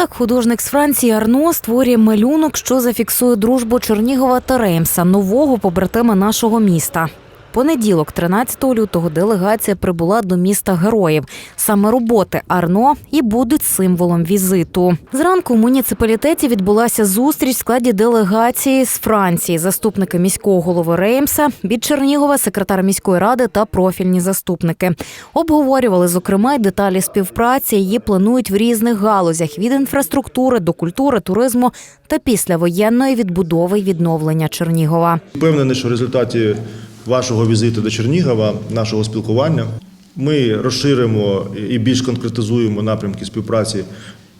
Так, художник з Франції Арно створює малюнок, що зафіксує дружбу Чернігова та Реймса, нового побратима нашого міста. Понеділок, 13 лютого, делегація прибула до міста героїв. Саме роботи Арно і будуть символом візиту. Зранку в муніципалітеті відбулася зустріч в складі делегації з Франції, заступники міського голови Реймса, від Чернігова, секретар міської ради та профільні заступники. Обговорювали зокрема й деталі співпраці. Її планують в різних галузях від інфраструктури до культури, туризму та післявоєнної відбудови й відновлення Чернігова. Впевнений, що в результаті вашого візиту до Чернігова, нашого спілкування, ми розширимо і більш конкретизуємо напрямки співпраці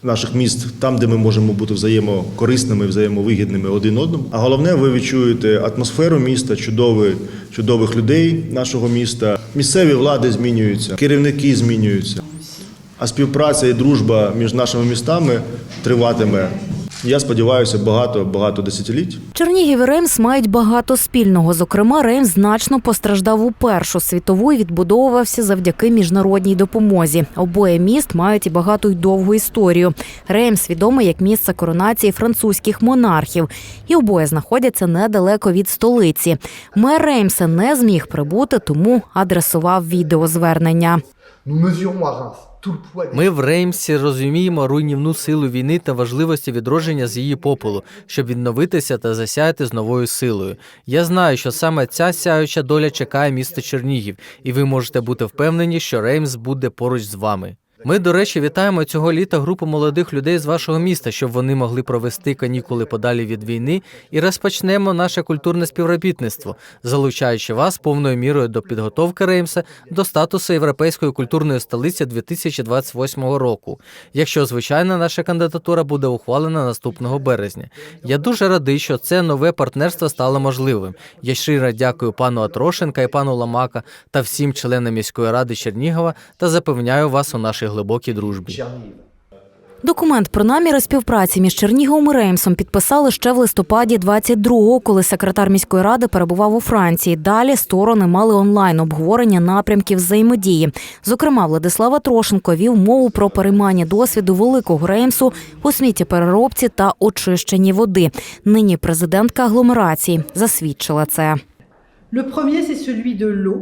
наших міст там, де ми можемо бути взаємокорисними, взаємовигідними один одному. А головне, ви відчуєте атмосферу міста, чудових, чудових людей нашого міста. Місцеві влади змінюються, керівники змінюються. А співпраця і дружба між нашими містами триватиме. Я сподіваюся, багато багато десятиліть. Чернігів і Реймс мають багато спільного. Зокрема, Реймс значно постраждав у Першу світову і відбудовувався завдяки міжнародній допомозі. Обоє міст мають і багату й довгу історію. Реймс відомий як місце коронації французьких монархів, і обоє знаходяться недалеко від столиці. Мер Реймса не зміг прибути, тому адресував відеозвернення. Des Ми в Реймсі розуміємо руйнівну силу війни та важливості відродження з її попелу, щоб відновитися та засяяти з новою силою. Я знаю, що саме ця сяюча доля чекає місто Чернігів, і ви можете бути впевнені, що Реймс буде поруч з вами. Ми, до речі, вітаємо цього літа групу молодих людей з вашого міста, щоб вони могли провести канікули подалі від війни, і розпочнемо наше культурне співробітництво, залучаючи вас повною мірою до підготовки Реймса до статусу Європейської культурної столиці 2028 року. Якщо звичайно наша кандидатура буде ухвалена наступного березня. Я дуже радий, що це нове партнерство стало можливим. Я щиро дякую пану Атрошенка і пану Ламака та всім членам міської ради Чернігова та запевняю вас у нашій глибокій дружбі. Документ про наміри співпраці між Черніговом і Реймсом підписали ще в листопаді 22-го, коли секретар міської ради перебував у Франції. Далі сторони мали онлайн обговорення напрямків взаємодії. Зокрема, Владислава Трошенко вів мову про переймання досвіду великого Реймсу у сміттєпереробці та очищенні води. Нині президентка агломерації засвідчила це. Le premier, c'est celui de l'eau,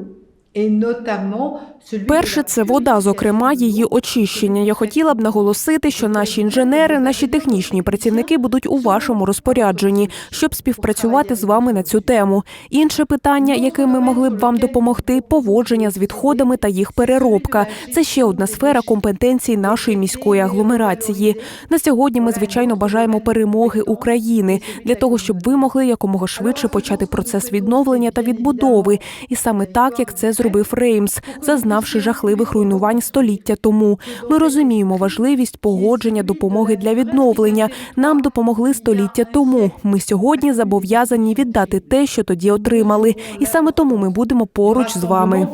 Перше це вода, зокрема її очищення. Я хотіла б наголосити, що наші інженери, наші технічні працівники будуть у вашому розпорядженні, щоб співпрацювати з вами на цю тему. Інше питання, яким ми могли б вам допомогти, поводження з відходами та їх переробка. Це ще одна сфера компетенції нашої міської агломерації. На сьогодні ми звичайно бажаємо перемоги України для того, щоб ви могли якомога швидше почати процес відновлення та відбудови, і саме так, як це зробив Реймс, зазнавши жахливих руйнувань століття тому. Ми розуміємо важливість погодження допомоги для відновлення. Нам допомогли століття тому. Ми сьогодні зобов'язані віддати те, що тоді отримали, і саме тому ми будемо поруч з вами.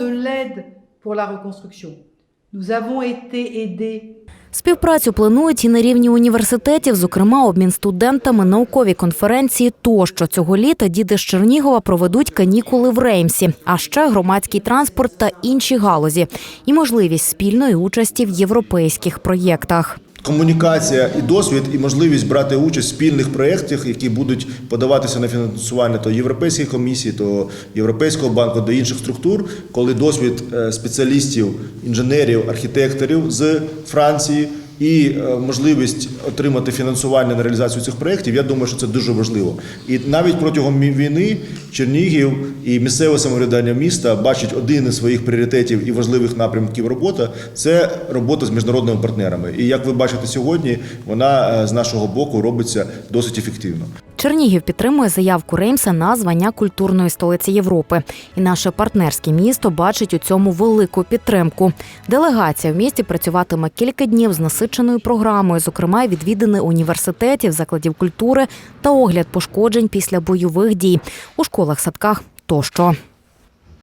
Співпрацю планують і на рівні університетів, зокрема обмін студентами, наукові конференції. Тощо цього літа діти з Чернігова проведуть канікули в Реймсі, а ще громадський транспорт та інші галузі, і можливість спільної участі в європейських проєктах. Комунікація і досвід, і можливість брати участь в спільних проєктах, які будуть подаватися на фінансування то Європейської комісії, то Європейського банку, до інших структур, коли досвід е, спеціалістів, інженерів, архітекторів з Франції і е, можливість отримати фінансування на реалізацію цих проєктів, я думаю, що це дуже важливо. І навіть протягом війни Чернігів і місцеве самоврядування міста бачить один із своїх пріоритетів і важливих напрямків роботи це робота з міжнародними партнерами. І як ви бачите сьогодні, вона е, з нашого боку робиться досить ефективно. Чернігів підтримує заявку Реймса на звання культурної столиці Європи. І наше партнерське місто бачить у цьому велику підтримку. Делегація в місті працюватиме кілька днів з насиченою програмою, зокрема відвідини університетів, закладів культури та огляд пошкоджень після бойових дій у школах, садках тощо.